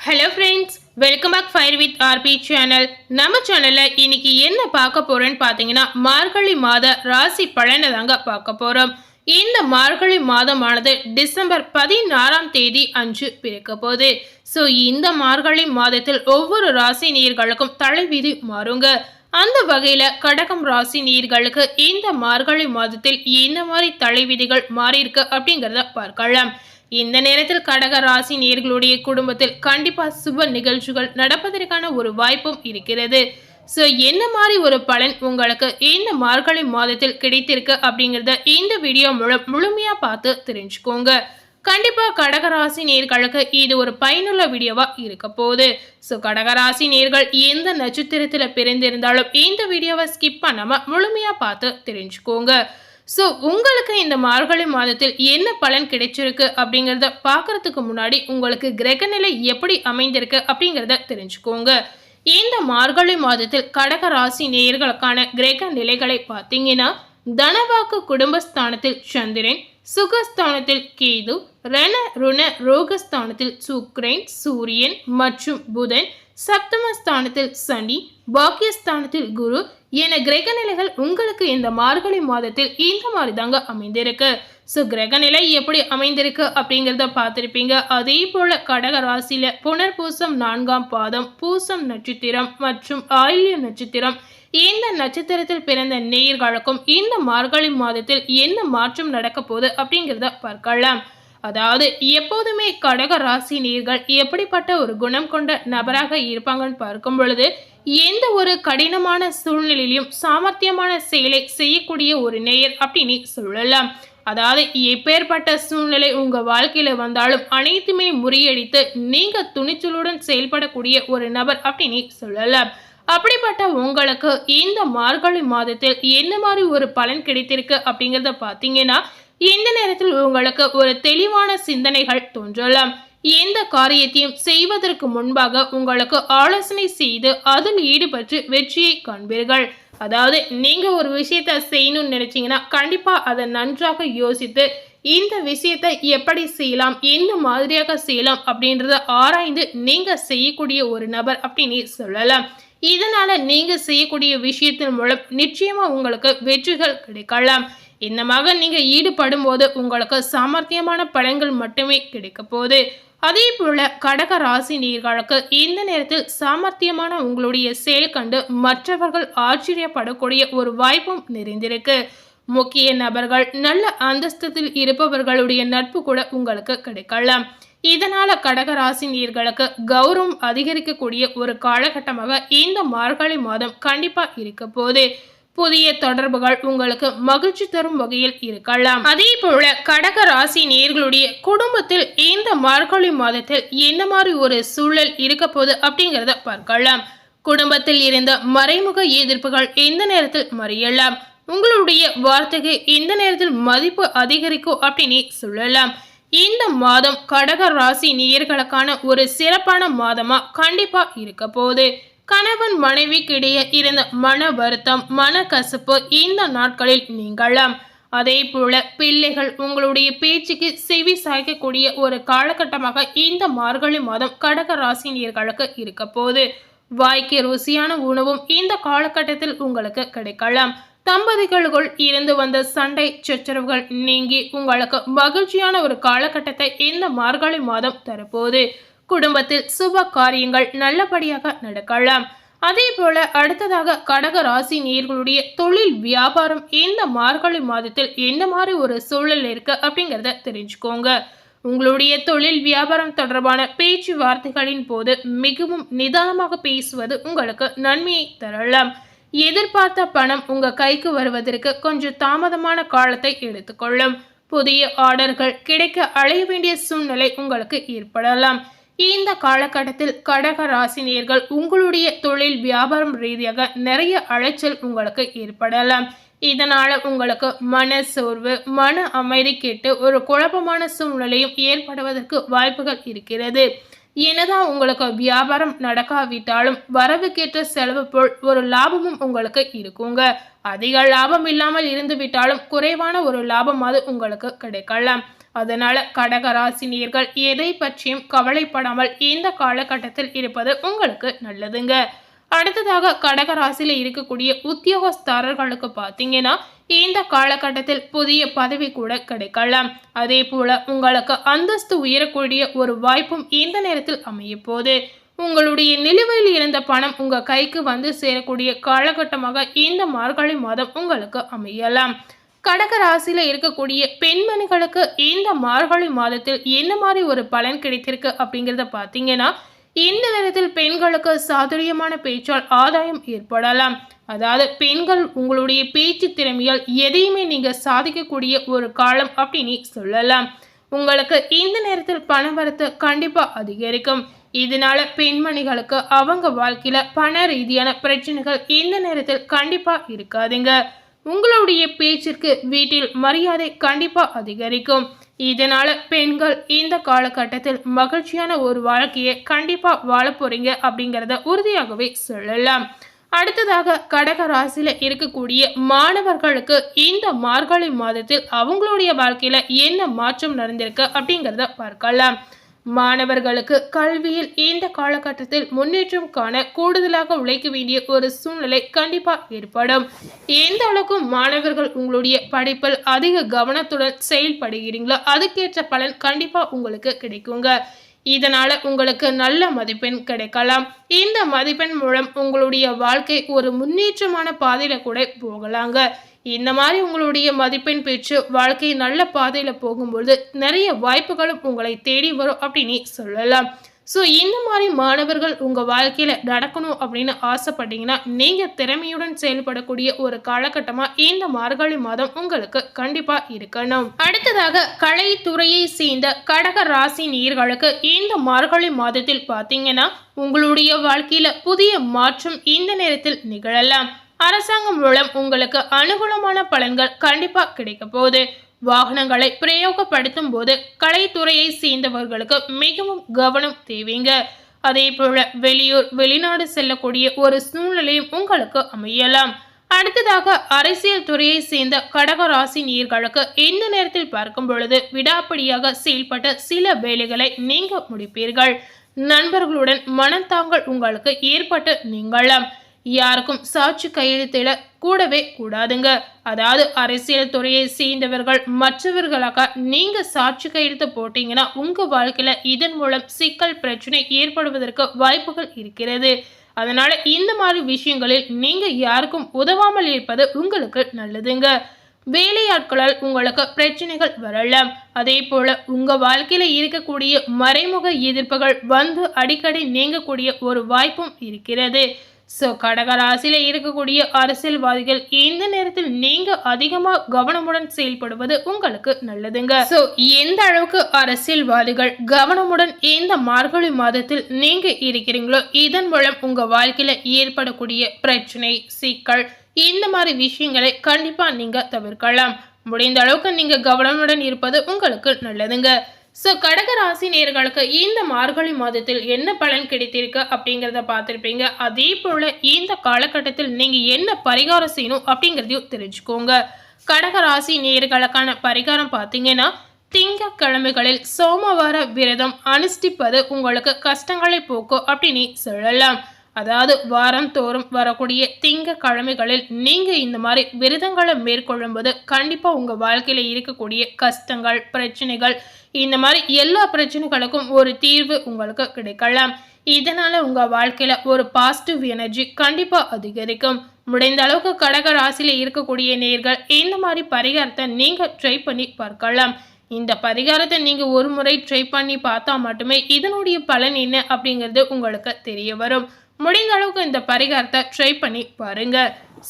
Hello friends welcome back fire with RB channel நம்ம சேனலில் இன்னைக்கு என்ன பார்க்க போகிறோன்னு பார்த்தீங்கன்னா மார்கழி மாத ராசி பலனை தாங்க பார்க்க போகிறோம் இந்த மார்கழி மாதமானது டிசம்பர் பதினாறாம் தேதி அன்று பிறக்க போகுது. ஸோ இந்த மார்கழி மாதத்தில் ஒவ்வொரு ராசி நீர்களுக்கும் தலைவிதி மாறுங்க. அந்த வகையில் கடகம் ராசி நீர்களுக்கு இந்த மார்கழி மாதத்தில் என்ன மாதிரி தலைவிதிகள் மாறியிருக்கு அப்படிங்கிறத பார்க்கலாம். இந்த நேரத்தில் கடக ராசி நேர்களுடைய குடும்பத்தில் கண்டிப்பா சுப நிகழ்ச்சிகள் நடப்பதற்கான ஒரு வாய்ப்பும் இருக்கிறது. ஸோ என்ன மாதிரி ஒரு பலன் உங்களுக்கு இந்த மார்கழி மாதத்தில் கிடைத்திருக்கு அப்படிங்கிறத இந்த வீடியோ மூலம் முழுமையாக பார்த்து தெரிஞ்சுக்கோங்க. கண்டிப்பாக கடகராசி நேர்களுக்கு இது ஒரு பயனுள்ள வீடியோவாக இருக்க போகுது. ஸோ கடகராசி நேர்கள் எந்த நட்சத்திரத்தில் பிறந்திருந்தாலும் இந்த வீடியோவை ஸ்கிப் பண்ணாமல் முழுமையாக பார்த்து தெரிஞ்சுக்கோங்க. ஸோ உங்களுக்கு இந்த மார்கழி மாதத்தில் என்ன பலன் கிடைச்சிருக்கு அப்படிங்கிறத பார்க்கறதுக்கு முன்னாடி உங்களுக்கு கிரகநிலை எப்படி அமைந்திருக்கு அப்படிங்கிறத தெரிஞ்சுக்கோங்க. இந்த மார்கழி மாதத்தில் கடக ராசி நேயர்களுக்கான கிரக நிலைகளை பார்த்தீங்கன்னா தனவாக்கு குடும்பஸ்தானத்தில் சந்திரன் சுகஸ்தானத்தில் கேது ரண ருண ரோகஸ்தானத்தில் சுக்ரைன் சூரியன் மற்றும் புதன் சப்தமஸ்தானத்தில் சனி பாக்கியஸ்தானத்தில் குரு என கிரக நிலைகள் உங்களுக்கு இந்த மார்கழி மாதத்தில் இந்த மாதிரி தாங்க அமைந்திருக்கு. ஸோ கிரகநிலை எப்படி அமைந்திருக்கு அப்படிங்கிறத பார்த்துருப்பீங்க. அதே போல் கடக புனர் புனர்பூசம் நான்காம் பாதம் பூசம் நட்சத்திரம் மற்றும் ஆயில்ய நட்சத்திரம். இந்த நட்சத்திரத்தில் பிறந்த நேயர்களுக்கும் இந்த மார்கழி மாதத்தில் என்ன மாற்றம் நடக்க போகுது அப்படிங்கிறத பார்க்கலாம். அதாவது எப்போதுமே கடக ராசி நீர்கள் எப்படிப்பட்ட ஒரு குணம் கொண்ட நபராக இருப்பாங்கன்னு பார்க்கும் பொழுது எந்த ஒரு கடினமான சூழ்நிலையிலும் சாமர்த்தியமான செயலை செய்யக்கூடிய ஒரு நேயர் அப்படின்னு சொல்லலாம். அதாவது எப்பேற்பட்ட சூழ்நிலை உங்க வாழ்க்கையில வந்தாலும் அனைத்துமே முறியடித்து நீங்க துணிச்சலுடன் செயல்படக்கூடிய ஒரு நபர் அப்படின்னு சொல்லலாம். அப்படிப்பட்ட உங்களுக்கு இந்த மார்கழி மாதத்தில் என்ன மாதிரி ஒரு பலன் கிடைத்திருக்கு அப்படிங்கிறத பார்த்தீங்கன்னா இந்த நேரத்தில் உங்களுக்கு ஒரு தெளிவான சிந்தனைகள் தோன்றலாம். எந்த காரியத்தையும் செய்வதற்கு முன்பாக உங்களுக்கு ஆலோசனை செய்து அதில் ஈடுபட்டு வெற்றியை காண்பீர்கள். அதாவது நீங்க ஒரு விஷயத்த செய்யணும்னு நினைச்சீங்கன்னா கண்டிப்பா அதை நன்றாக யோசித்து இந்த விஷயத்தை எப்படி செய்யலாம் எந்த மாதிரியாக செய்யலாம் அப்படின்றத ஆராய்ந்து நீங்க செய்யக்கூடிய ஒரு நபர் அப்படின்னு சொல்லலாம். இதனால நீங்க செய்யக்கூடிய விஷயத்தின் மூலம் நிச்சயமா உங்களுக்கு வெற்றிகள் கிடைக்கலாம். இந்த நீங்கள் ஈடுபடும் போது உங்களுக்கு சாமர்த்தியமான பலன்கள் மட்டுமே கிடைக்க போகுது. அதே போல கடக ராசி நீர்களுக்கு இந்த நேரத்தில் சாமர்த்தியமான உங்களுடைய செயல் கண்டு மற்றவர்கள் ஆச்சரியப்படக்கூடிய ஒரு வாய்ப்பும் நிறைந்திருக்கு. முக்கிய நபர்கள் நல்ல அந்தஸ்தத்தில் இருப்பவர்களுடைய நட்பு கூட உங்களுக்கு கிடைக்கலாம். இதனால கடகராசி நீர்களுக்கு கௌரவம் அதிகரிக்கக்கூடிய ஒரு காலகட்டமாக இந்த மார்கழி மாதம் கண்டிப்பா இருக்க போகுது. புதிய தொடர்புகள் உங்களுக்கு மகிழ்ச்சி தரும் வகையில் இருக்கலாம். அதே போல கடக ராசி நேர்களுடைய குடும்பத்தில் இந்த மார்கழி மாதத்தில் என்ன மாதிரி ஒரு சூழல் இருக்க போகுது அப்படிங்கிறத பார்க்கலாம். குடும்பத்தில் இருந்த மறைமுக எதிர்ப்புகள் எந்த நேரத்தில் மறையலாம்? உங்களுடைய வார்த்தைக்கு இந்த நேரத்தில் மதிப்பு அதிகரிக்கும் அப்படின்னு சொல்லலாம். இந்த மாதம் கடக ராசி நேர்களுக்கான ஒரு சிறப்பான மாதமா கண்டிப்பா இருக்க போகுது. கணவன் மனைவிக்கிடையே இருந்த மன வருத்தம் மன கசப்பு இந்த நாட்களில் நீங்களாம் அதே போல பிள்ளைகள் உங்களுடைய பேச்சுக்கு செவி சாய்க்கக்கூடிய ஒரு காலகட்டமாக இந்த மார்கழி மாதம் கடக ராசினியர்களுக்கு இருக்க போது வாய்க்கு ருசியான உணவும் இந்த காலகட்டத்தில் உங்களுக்கு கிடைக்கலாம். தம்பதிகளுக்குள் இருந்து வந்த சண்டை சச்சரவுகள் நீங்கி உங்களுக்கு மகிழ்ச்சியான ஒரு காலகட்டத்தை இந்த மார்கழி மாதம் தரப்போகுது. குடும்பத்தில் சுப காரியங்கள் நல்லபடியாக நடக்கலாம். அதே போல அடுத்ததாக கடக ராசி நேர்களுடைய தொழில் வியாபாரம் இந்த மார்கழி மாதத்தில் என்ன மாதிரி ஒரு சூழல் இருக்கு அப்படிங்கிறத தெரிஞ்சுக்கோங்க. உங்களுடைய தொழில் வியாபாரம் தொடர்பான பேச்சுவார்த்தைகளின் போது மிகவும் நிதானமாக பேசுவது உங்களுக்கு நன்மையை தரலாம். எதிர்பார்த்த பணம் உங்க கைக்கு வருவதற்கு கொஞ்சம் தாமதமான காலத்தை எடுத்துக்கொள்ளும். புதிய ஆர்டர்கள் கிடைக்க அழைய வேண்டிய சூழ்நிலை உங்களுக்கு ஏற்படலாம். இந்த காலகட்டத்தில் கடக ராசினியர்கள் உங்களுடைய தொழில் வியாபாரம் ரீதியாக நிறைய அலைச்சல் உங்களுக்கு ஏற்படலாம். இதனால் உங்களுக்கு மன சோர்வு மன அமைதி கேட்டு ஒரு குழப்பமான சூழ்நிலையும் ஏற்படுவதற்கு வாய்ப்புகள் இருக்கிறது. எனதான் உங்களுக்கு வியாபாரம் நடக்காவிட்டாலும் வரவுக்கேற்ற செலவு போல் ஒரு லாபமும் உங்களுக்கு இருக்குங்க. அதிக லாபம் இல்லாமல் இருந்துவிட்டாலும் குறைவான ஒரு லாபமாவது உங்களுக்கு கிடைக்கலாம். அதனால கடகராசினியர்கள் எதை பற்றியும் கவலைப்படாமல் இந்த காலகட்டத்தில் இருப்பது உங்களுக்கு நல்லதுங்க. அடுத்ததாக கடகராசியில் இருக்கக்கூடிய உத்தியோகஸ்தாரர்களுக்கு பார்த்தீங்கன்னா இந்த காலகட்டத்தில் புதிய பதவி கூட கிடைக்கலாம். அதே போல உங்களுக்கு அந்தஸ்து உயரக்கூடிய ஒரு வாய்ப்பும் இந்த நேரத்தில் அமைய போகுது உங்களுடைய நிலுவையில் இருந்த பணம் உங்கள் கைக்கு வந்து சேரக்கூடிய காலகட்டமாக இந்த மார்கழி மாதம் உங்களுக்கு அமையலாம். கடக ராசியில இருக்கக்கூடிய பெண்மணிகளுக்கு இந்த மார்கழி மாதத்தில் என்ன மாதிரி ஒரு பலன் கிடைத்திருக்கு அப்படிங்கிறத பார்த்தீங்கன்னா இந்த நேரத்தில் பெண்களுக்கு சாதுரியமான பேச்சால் ஆதாயம் ஏற்படலாம். அதாவது பெண்கள் உங்களுடைய பேச்சு திறமையால் எதையுமே நீங்க சாதிக்கக்கூடிய ஒரு காலம் அப்படின்னு சொல்லலாம். உங்களுக்கு இந்த நேரத்தில் பணவரத்து கண்டிப்பா அதிகரிக்கும். இதனால பெண்மணிகளுக்கு அவங்க வாழ்க்கையில பண ரீதியான பிரச்சனைகள் இந்த நேரத்தில் கண்டிப்பா இருக்காதுங்க. உங்களுடைய பேச்சிற்கு வீட்டில் மரியாதை கண்டிப்பாக அதிகரிக்கும். இதனால் பெண்கள் இந்த காலகட்டத்தில் மகிழ்ச்சியான ஒரு வாழ்க்கையை கண்டிப்பாக வாழ போகிறீங்க அப்படிங்கிறத உறுதியாகவே சொல்லலாம். அடுத்ததாக கடக ராசியில் இருக்கக்கூடிய மாணவர்களுக்கு இந்த மார்கழி மாதத்தில் அவங்களுடைய வாழ்க்கையில் என்ன மாற்றம் நடந்திருக்கு அப்படிங்கிறத பார்க்கலாம். மாணவர்களுக்கு கல்வியில் இந்த காலகட்டத்தில் முன்னேற்றம் காண கூடுதலாக உழைக்க வேண்டிய ஒரு சூழ்நிலை கண்டிப்பா ஏற்படும். எந்த அளவுக்கு மாணவர்கள் உங்களுடைய படிப்பில் அதிக கவனத்துடன் செயல்படுகிறீங்களோ அதுக்கேற்ற பலன் கண்டிப்பா உங்களுக்கு கிடைக்குங்க. இதனால உங்களுக்கு நல்ல மதிப்பெண் கிடைக்கலாம். இந்த மதிப்பெண் மூலம் உங்களுடைய வாழ்க்கை ஒரு முன்னேற்றமான பாதையில கூட போகலாங்க. இந்த மாதிரி உங்களுடைய மதிப்பெண் பேச்சு வாழ்க்கை நல்ல பாதையில் போகும்பொழுது நிறைய வாய்ப்புகளும் உங்களை தேடி வரும் அப்படின்னு சொல்லலாம். ஸோ இந்த மாதிரி மாணவர்கள் உங்கள் வாழ்க்கையில் நடக்கணும் அப்படின்னு ஆசைப்பட்டீங்கன்னா நீங்கள் திறமையுடன் செயல்படக்கூடிய ஒரு காலகட்டமாக இந்த மார்கழி மாதம் உங்களுக்கு கண்டிப்பாக இருக்கணும். அடுத்ததாக கலைத்துறையை சேர்ந்த கடக ராசி நீர்களுக்கு இந்த மார்கழி மாதத்தில் பார்த்தீங்கன்னா உங்களுடைய வாழ்க்கையில் புதிய மாற்றம் இந்த நேரத்தில் நிகழலாம். அரசாங்கம் மூலம் உங்களுக்கு அனுகூலமான பலன்கள் கண்டிப்பா கிடைக்க போகுது. வாகனங்களை பிரயோகப்படுத்தும் போது கலைத்துறையை சேர்ந்தவர்களுக்கு மிகவும் கவனம் தேவைங்க. அதே போல வெளியூர் வெளிநாடு செல்லக்கூடிய ஒரு சூழ்நிலையும் உங்களுக்கு அமையலாம். அடுத்ததாக அரசியல் துறையை சேர்ந்த கடகராசி நீர்களுக்கு இந்த நேரத்தில் பார்க்கும் பொழுது விடாப்படியாக செயல்பட்ட சில வேலைகளை நீங்க முடிப்பீர்கள். நண்பர்களுடன் மனத்தாங்கள் உங்களுக்கு ஏற்பட்டு நீங்களாம் யாருக்கும் சாட்சி கையெழுத்திட கூடவே கூடாதுங்க. அதாவது அரசியல் துறையை சேர்ந்தவர்கள் மற்றவர்களாக நீங்க சாட்சி கையெழுத்து போட்டீங்கன்னா உங்க வாழ்க்கையில இதன் மூலம் சிக்கல் பிரச்சனை ஏற்படுவதற்கு வாய்ப்புகள் இருக்கிறது. அதனால இந்த மாதிரி விஷயங்களில் நீங்க யாருக்கும் உதவாமல் இருப்பது உங்களுக்கு நல்லதுங்க. வேலையாட்களால் உங்களுக்கு பிரச்சனைகள் வரலாம் அதே போல உங்க வாழ்க்கையில இருக்கக்கூடிய மறைமுக எதிர்ப்புகள் வந்து அடிக்கடி நீங்கக்கூடிய ஒரு வாய்ப்பும் இருக்கிறது. ஸோ கடகராசியில் இருக்கக்கூடிய அரசியல்வாதிகள் இந்த நேரத்தில் நீங்க அதிகமா கவனமுடன் செயல்படுவது உங்களுக்கு நல்லதுங்க. ஸோ எந்த அளவுக்கு அரசியல்வாதிகள் கவனமுடன் இந்த மார்கழி மாதத்தில் நீங்க இருக்கிறீங்களோ இதன் மூலம் உங்க வாழ்க்கையில ஏற்படக்கூடிய பிரச்சனை சிக்கல் இந்த மாதிரி விஷயங்களை கண்டிப்பா நீங்க தவிர்க்கலாம். முடிந்த அளவுக்கு நீங்க கவனமுடன் இருப்பது உங்களுக்கு நல்லதுங்க. ஸோ கடக ராசி நேர்களுக்கு இந்த மார்கழி மாதத்தில் என்ன பலன் கிடைத்திருக்கு அப்படிங்கிறத பார்த்துருப்பீங்க. அதே போல் இந்த காலகட்டத்தில் நீங்கள் என்ன பரிகாரம் செய்யணும் அப்படிங்கிறதையும் தெரிஞ்சுக்கோங்க. கடக ராசி நேர்களுக்கான பரிகாரம் பார்த்தீங்கன்னா திங்கக்கிழமைகளில் சோமவார விரதம் அனுஷ்டிப்பது உங்களுக்கு கஷ்டங்களை போக்கும் அப்படின்னு சொல்லலாம். அதாவது வாரம் தோறும் வரக்கூடிய திங்க கிழமைகளில் நீங்கள் இந்த மாதிரி விரதங்களை மேற்கொள்ளும்போது கண்டிப்பாக உங்கள் வாழ்க்கையில் இருக்கக்கூடிய கஷ்டங்கள் பிரச்சனைகள் இந்த மாதிரி எல்லா பிரச்சனைகளுக்கும் ஒரு தீர்வு உங்களுக்கு கிடைக்கலாம். இதனால் உங்கள் வாழ்க்கையில் ஒரு பாசிட்டிவ் எனர்ஜி கண்டிப்பாக அதிகரிக்கும். முடிந்த அளவுக்கு கடக ராசியில் இருக்கக்கூடிய நேர்கள் இந்த மாதிரி பரிகாரத்தை நீங்கள் ட்ரை பண்ணி பார்க்கலாம். இந்த பரிகாரத்தை நீங்கள் ஒரு முறை ட்ரை பண்ணி பார்த்தா மட்டுமே இதனுடைய பலன் என்ன அப்படிங்கிறது உங்களுக்கு தெரிய வரும். முடிந்த அளவுக்கு இந்த பரிகாரத்தை ட்ரை பண்ணி பாருங்க.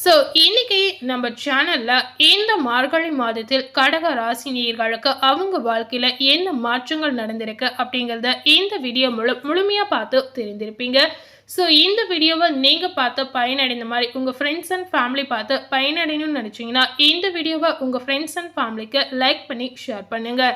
ஸோ இன்னைக்கு நம்ம சேனல்ல இந்த மார்கழி மாதத்தில் கடக ராசினியர்களுக்கு அவங்க வாழ்க்கையில என்ன மாற்றங்கள் நடந்திருக்கு அப்படிங்கிறத இந்த வீடியோ முழு முழுமையாக பார்த்து தெரிந்திருப்பீங்க. ஸோ இந்த வீடியோவை நீங்கள் பார்த்து பயனடைந்த மாதிரி உங்கள் ஃப்ரெண்ட்ஸ் அண்ட் ஃபேமிலி பார்த்து பயனடையணும்னு நினச்சிங்கன்னா இந்த வீடியோவை உங்கள் ஃப்ரெண்ட்ஸ் அண்ட் ஃபேமிலிக்கு லைக் பண்ணி ஷேர் பண்ணுங்கள்